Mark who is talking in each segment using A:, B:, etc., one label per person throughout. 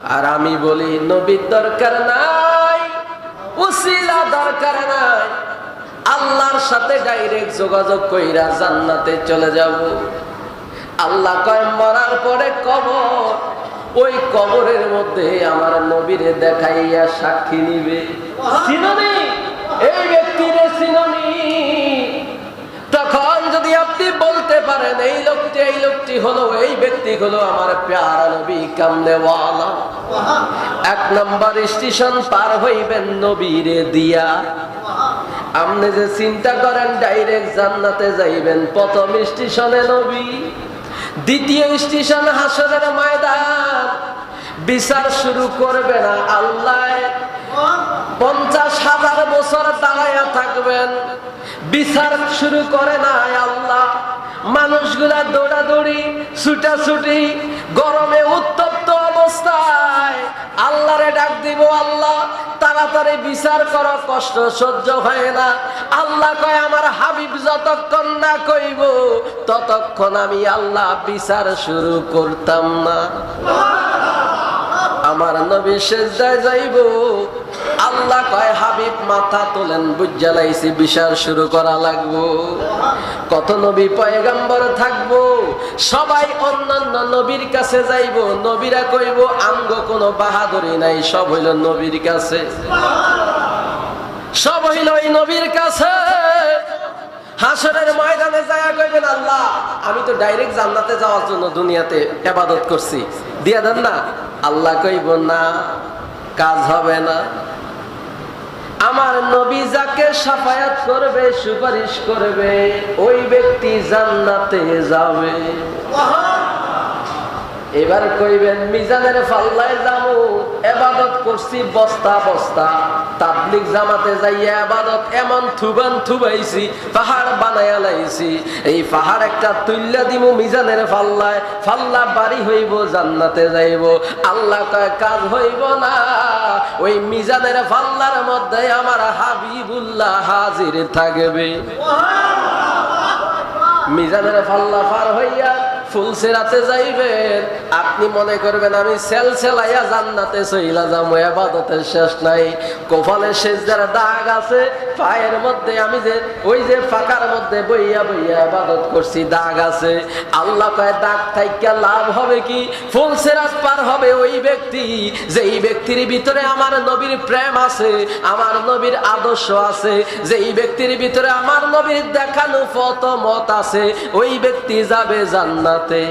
A: আর আমি বলি নবীর দরকার নাই উসিলা দরকার নাই। আল্লাহর সাথে ডাইরেক্ট যোগাযোগ কইরা জান্নাতে চলে যাব। আল্লাহ কয় মরার পরে কবর। ওই কবরের মধ্যে আমার নবীরে দেখাইয়া সাক্ষী নিবে। চিননি এই ব্যক্তিরে তখন যদি আপনি বলতে পারেন, এই লোকটি এই লোকটি হলো, এই ব্যক্তি হলো আমার প্যারা নবী কামলেওয়ালা। এক নম্বর স্টেশন পার হইবেন নবীরে দিয়া। আপনি যে চিন্তা করেন, ডাইরেক্ট জান্নাতে যাইবেন। প্রথম স্টেশনে নবী, দ্বিতীয় স্টেশন হাসরের ময়দান। বিচার শুরু করবে না আল্লাহ। পঞ্চাশ হাজার বছর দাঁড়াইয়া থাকবেন। বিচার শুরু করে না আল্লাহ। মানুষগুলা দৌড়াদৌড়ি, ছুটাছুটি, গরমে উত্তপ্ত অবস্থায় আল্লাহরে ডাক দিব, আল্লাহ, তাড়াতাড়ি বিচার করো, কষ্ট সহ্য হয় না। আল্লাহ কয়, আমার হাবিব যতক্ষণ না কইব, ততক্ষণ আমি আল্লাহ বিচার শুরু করতাম না। আমার নবী সেজদায় যাইব আল্লাহ কয়, হাবিব, মাথা তোলেন বুঝালাইছি বিচার শুরু করা লাগবো। কত নবী পয়গাম্বর থাকব, সবাই অন্যান্য নবীর কাছে যাইব, নবীরা কইব, আঙ্গ কোনো বাহাদুরি নাই, সব হইল নবীর কাছে। সব হইল ওই নবীর কাছে। হাসরের ময়দানে যায় কইবেন, আল্লাহ, আমি তো ডাইরেক্ট জান্নাতে যাওয়ার জন্য দুনিয়াতে এবাদত করছি। দিয়া দেন না, আল্লাহ কইব, না, কাজ হবে না। আমার নবী যাকে সাফায়াত করবে, সুপারিশ করবে, ওই ব্যক্তি জান্নাতে যাবে। এবার কইবেন, মিজানের ফাল্লায় যাব, এবাদত করছি, বস্তা বস্তা। তাবলিক জামাতে যাইয়া এবাদত এমন থুবান থুবাইছি, পাহাড় বানাইয়া লাইছি। এই পাহাড় একটা তুল্লা দিব মিজানের ফাল্লায়, ফাল্লা বাড়ি হইব, জান্নাতে যাইব। আল্লাহ কয়, কাজ হইব না। ওই মিজানের ফাল্লার মধ্যে আমার হাবিবুল্লাহ হাজির থাকবে। মিজানের ফাল্লা পার হইয়া ফুলসেরাতে যাইবেন। আপনি মনে করবেন আমি সেল সেলাইয়া জান্নাতে সইলা যাব, এবাদতের শেষ নাই। কপালের শেষ যারা দাগ আছে, পায়ের মধ্যে আমি যে, ওই যে ফাঁকার মধ্যে বইয়া বইয়া আবাদত করছি, দাগ আছে। আল্লাহ কয়, দাগ থাইকা লাভ হবে কি? ফুলসেরাত পার হবে ওই ব্যক্তি যে এই ব্যক্তির ভিতরে আমার নবীর প্রেম আছে, আমার নবীর আদর্শ আছে যে এই ব্যক্তির ভিতরে আমার নবীর দেখানো ফত মত আছে, ওই ব্যক্তি যাবে জান্নাতে।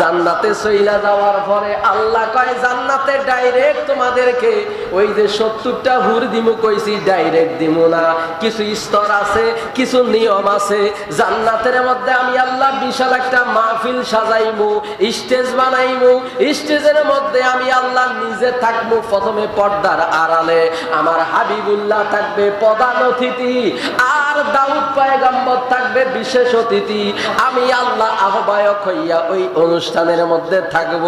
A: জান্নাতে সইলা যাওয়ার পরে আল্লাহ কয়, জান্নাতে ডাইরেক্ট তোমাদেরকে ওই যে সত্তরটা হুর দিমু কইছি ডাইরেক্ট দিমু না। কিছু স্তর আছে, কিছু নিয়ম আছে। জান্নাতের মধ্যে আমি আল্লাহ বিশাল একটা মাহফিল সাজাইমু, স্টেজ বানাইমু। স্টেজের মধ্যে আমি আল্লাহ নিজে থাকব প্রথমে পর্দার আড়ালে। আমার হাবিবুল্লাহ থাকবে প্রধান অতিথি, আর দাউদ পায়গাম্বর থাকবে বিশেষ অতিথি। আমি আল্লাহ আহ্বায়ক হইয়া ওই অনুষ্ঠানের মধ্যে থাকব।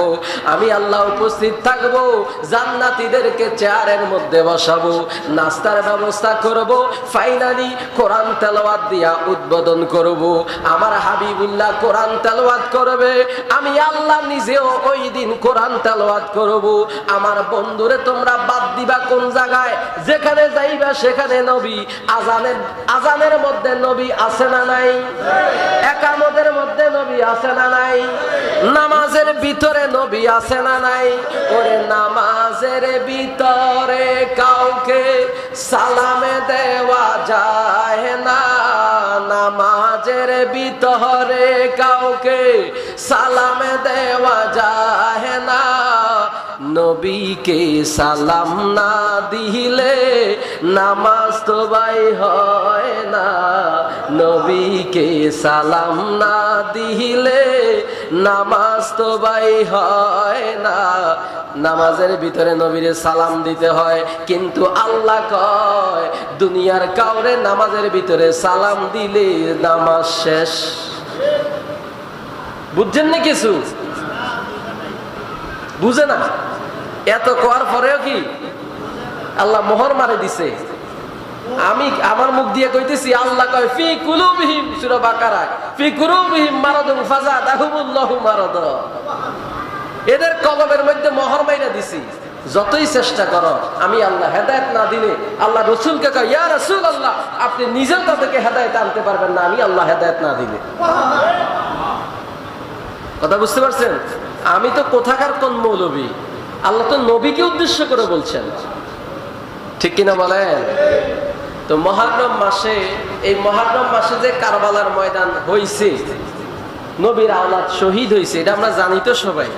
A: আমি আল্লাহ উপস্থিত থাকব, জান্নাতীদেরকে চেয়ারের মধ্যে বসাবো, নাস্তার ব্যবস্থা করব ফাইনালি কোরআন তেলাওয়াত দিয়া উদ্বোধন করব। আমার হাবিবুল্লাহ কোরআন তেলাওয়াত করবে, আমি আল্লাহ নিজেও ওই দিন কোরআন তেলাওয়াত করব। আমার বন্ধুরে তোমরা বাদ দিবা কোন জায়গায়? যেখানে যাইবা সেখানে নবী। আজানের আজানের মধ্যে নবী আছে না নাই? একামতের মধ্যে নবী আছে না নাই? নামাজের ভিতরে নবী আছে না নাই? ওরে নামাজের ভিতরে কাউকে সালামে দেওয়া যায় না। নামাজের ভিতরে কাউকে সালামে দেওয়া যায় না। নবীকে সালাম না দিলে নামাজ তো বাই হয় না। নবীকে সালাম না দিলে নামাজ তো বাই হয় না। নামাজের ভিতরে নবীরে সালাম দিতে হয়, কিন্তু আল্লাহ কয়, দুনিয়ার কাউরে নামাজের ভিতরে সালাম দিলে নামাজ শেষ। বুঝছেন না কিছু? বুঝে না? এত করার পরেও কি? আল্লাহ মোহর মারে দিছে। আমি আমার মুখ দিয়ে কইতেছি, আল্লাহ কয়, ফি কুলুবিহিম সূরা বাকারা, ফি কুলুবিহিম মারাদুন ফাজাদাহুমুল্লাহু মারাদা এদের কলমের মধ্যে মোহর মাইরা দিছি। যতই চেষ্টা করো, আমি আল্লাহ হেদায়ত না দিলে আল্লাহ রসুলকে কয়, ইয়া রসুল আল্লাহ আপনি নিজেও তাদেরকে হেদায়ত আনতে পারবেন না, আমি আল্লাহ হেদায়ত না দিলে। কথা বুঝতে পারছেন? আমি তো কোথাকার কোন মৌলবী আল্লাহ তো নবীকে উদ্দেশ্য করে বলছেন। ঠিক কিনা বলেন? তো মহারম মাসে, এই মহারম মাসে যে কারবালার ময়দান হয়েছে নবীর আওলাদ শহীদ হয়েছে এটা আমরা জানি তো সবাই।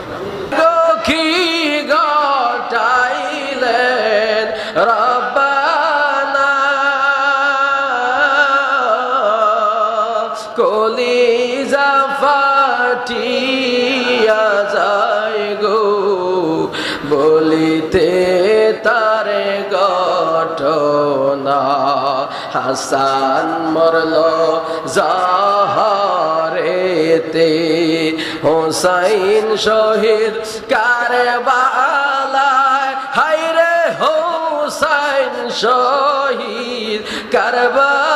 A: যায় গো, বলিতে হাসান মরল জাহরেতে। হোসাইন শহীদ কারবালায় হাইরে হোসাইন শহীদ কারবালায়।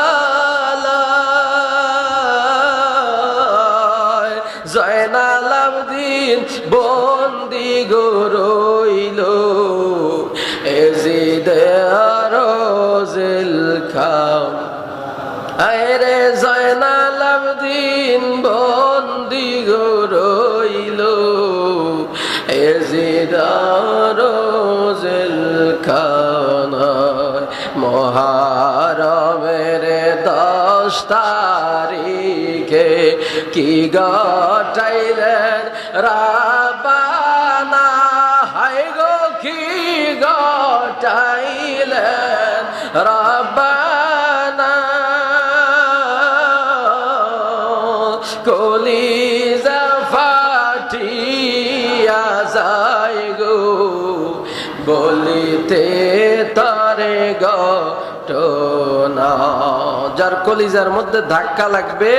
A: জয়নাল আবদিন বন্দি গরইল এজিদ আরে জয়নাল আবদিন, বন্দি গরইল এজিদ আরজিল খানায় মহারমের দশ তারিখে কি গটাইলেন রাবানা হাই গো, কি গটাইলেন রাবানা কলিজা ফাটিয়া যায় গো বলিতে তারে ঘটনা যার কলিজার মধ্যে ধাক্কা লাগবে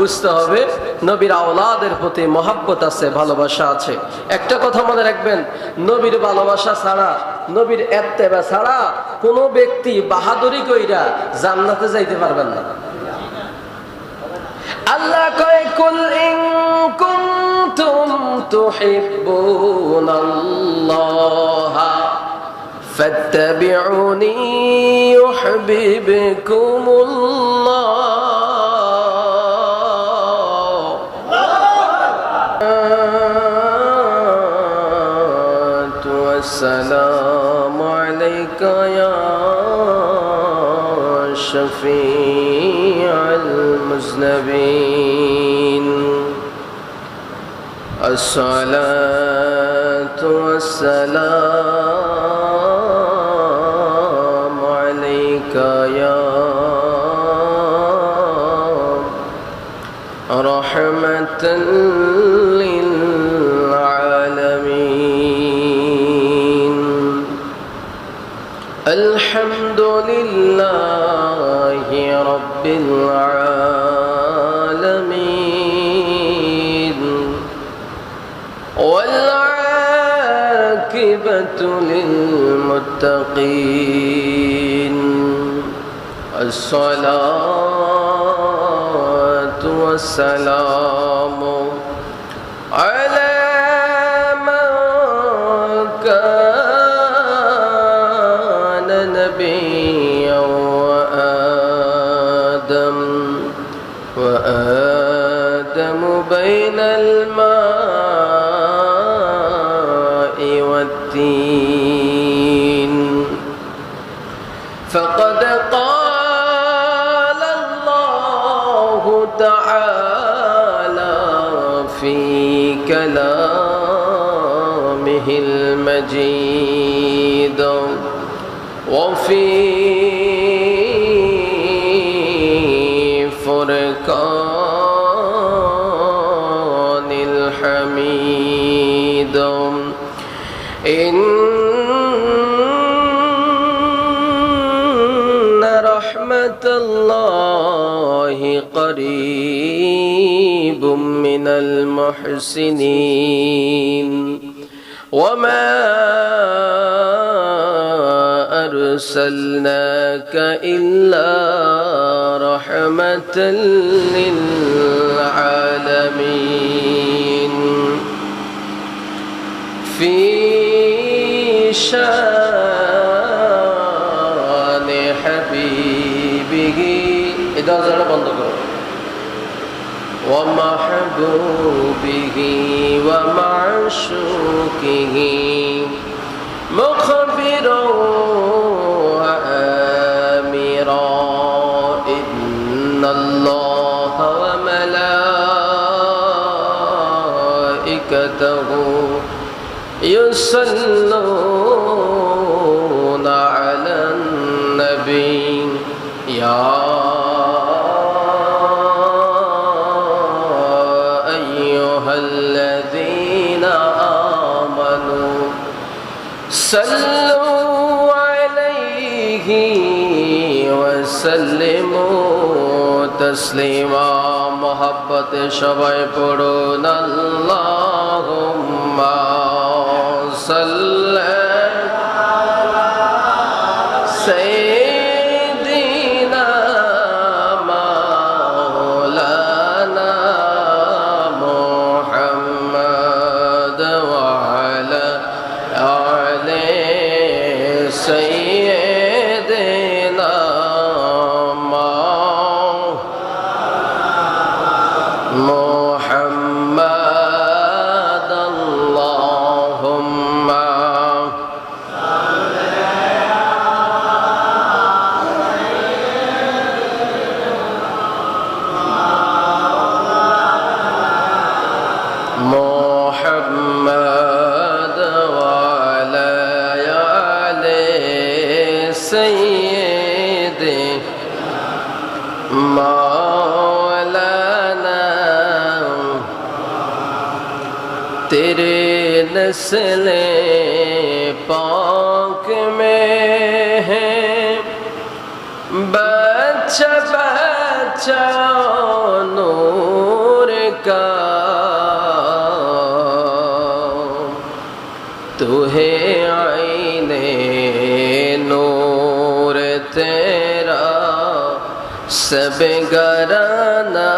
A: বুঝতে হবে, নবীর আওলাদের প্রতি মহাব্বত আছে, ভালোবাসা আছে। একটা কথা মনে রাখবেন, নবীর ভালোবাসা ছাড়া, নবীর এত্তেবা ছাড়া কোনো ব্যক্তি বাহাদুরি কইরা জান্নাতে যাইতে পারবেন না। আল্লাহ কয়, কুল ইন কুনতুম তুহিব্বুনাল্লাহা, ফাত্তাবিউনি ইউহিব্বুকুমুল্লাহ। شفيع المذنبين. الصلاة والسلام عليك يا رحمة للعالمين. الحمد لله العالمين والعاقبة للمتقين. الصلاة والسلام. كلامه المجيد وفي من المحسنين. وما أرسلناك إلا رحمة للعالمين. في شان حبيبه. إذا زال بند করো ومحبوبه ومعشوقه مخبرا وآمرا. إن الله وملائكته يصلون وسلموا تسليما محبت شبع پڑو اللہ محمد وعلى آل سيدنا مولانا تیرے نسل پاک میں ہے بچہ بچہ तेरा सब गराना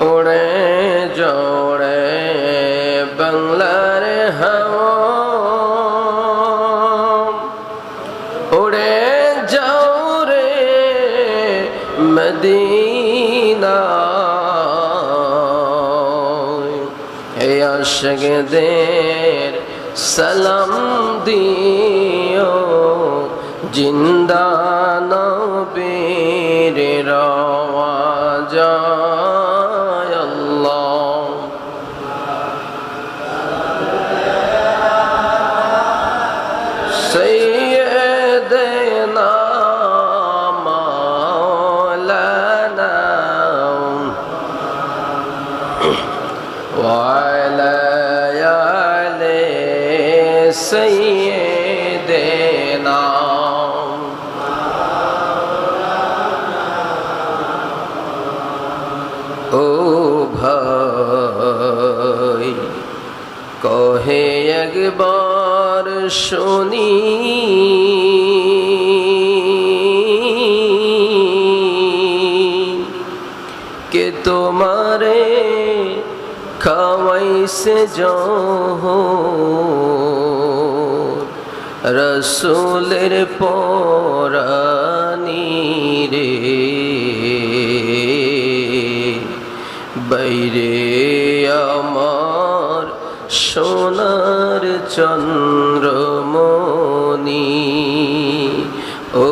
A: উড়ে জোড়ে বাংলার হাওয়া। উড়ে যাও রে মদিনা হে আশগদের সালাম দিও জিন্দা একবার শুনি। কে তোমারে খাওয়াইছে রসুলের পরানি রে। বাইরে আমার সোনার চন্দ্রমণি ও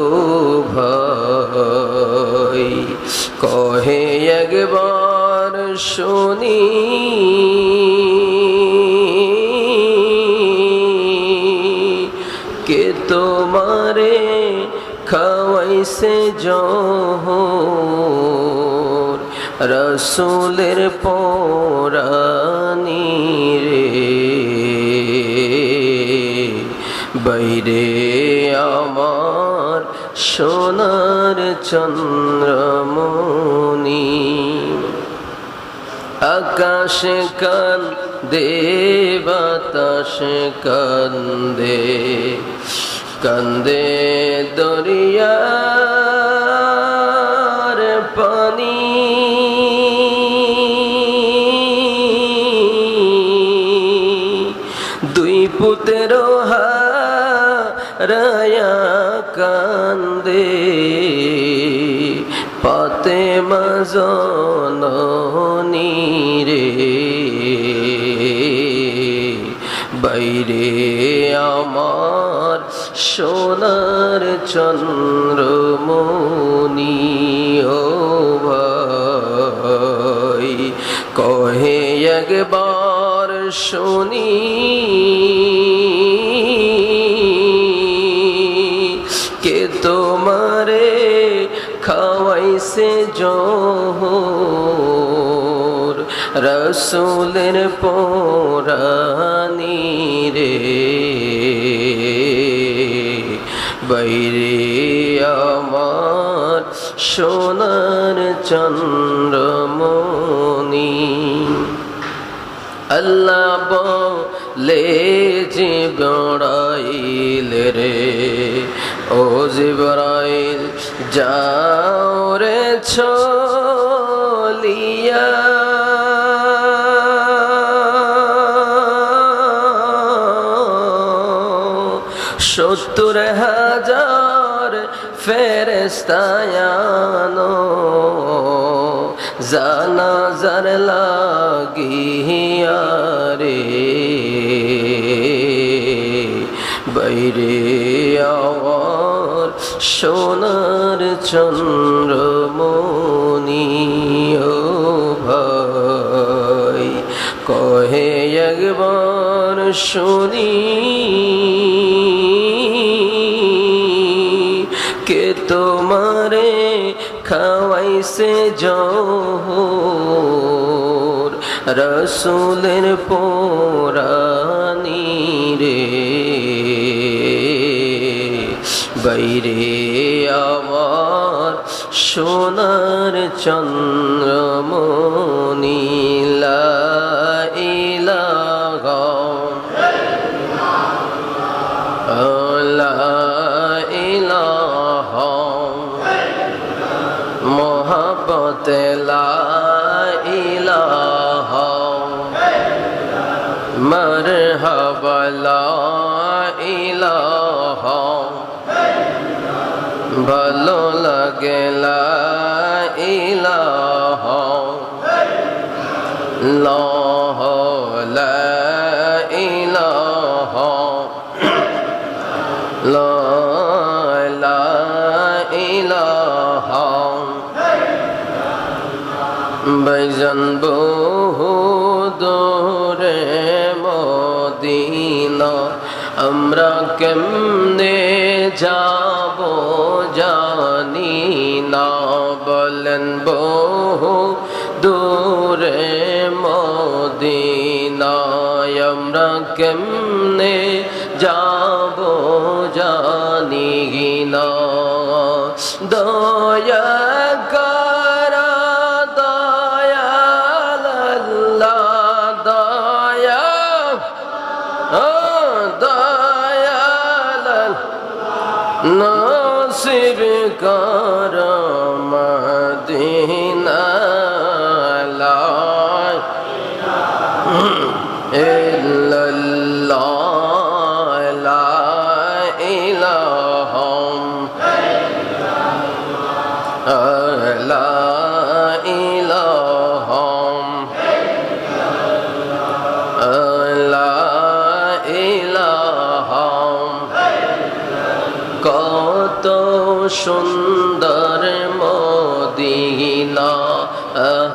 A: ভাই কহে একবার শুনি। কে তোমারে খাওয়াইছে জহর রসুলের পরানি বাইরে আমার সোনার চন্দ্রমণি। আকাশে কান দে বাতাসে কান্দে কান্দে দরিয়ার পানি। দুই পুতের হারায়া কান্দে পাতে মজনী রে বাইরে আমার সোনার চন্দ্রমণি ও কহে একবার শুনি খাওয়াইছে জোহর রসুলের পোরানি রে বাইরে আমার সোনার চন্দ্রমণি আল্লাহ বলে যে বড়াইল রে ও জিবরাইল যাও রে ছলিয়া সত্তর হাজার ফেরেস্তায়ানো জানাজার লাগিয়া রে। বাইরে আমার সোনার ও ভাই কহে একবার শুনি। কে তোমারে খাওয়াইছে জোহর? রসুলের পোরানি রে। বাইরে সোনার চন্দ্রমণি লা ইলাহা লা ইলাহা। মোহাব্বত ভালো লাগে ইলাহা লাহ বাইজান বহু দূরে মদিনা আমরা কেমনে যাব জানি না বলেন বহু দূরে মদিনায় আমরা কেমনে যাব জানি না। দয়া করা দয়াল কর মদিনা লা ইল্লাল্লাহ।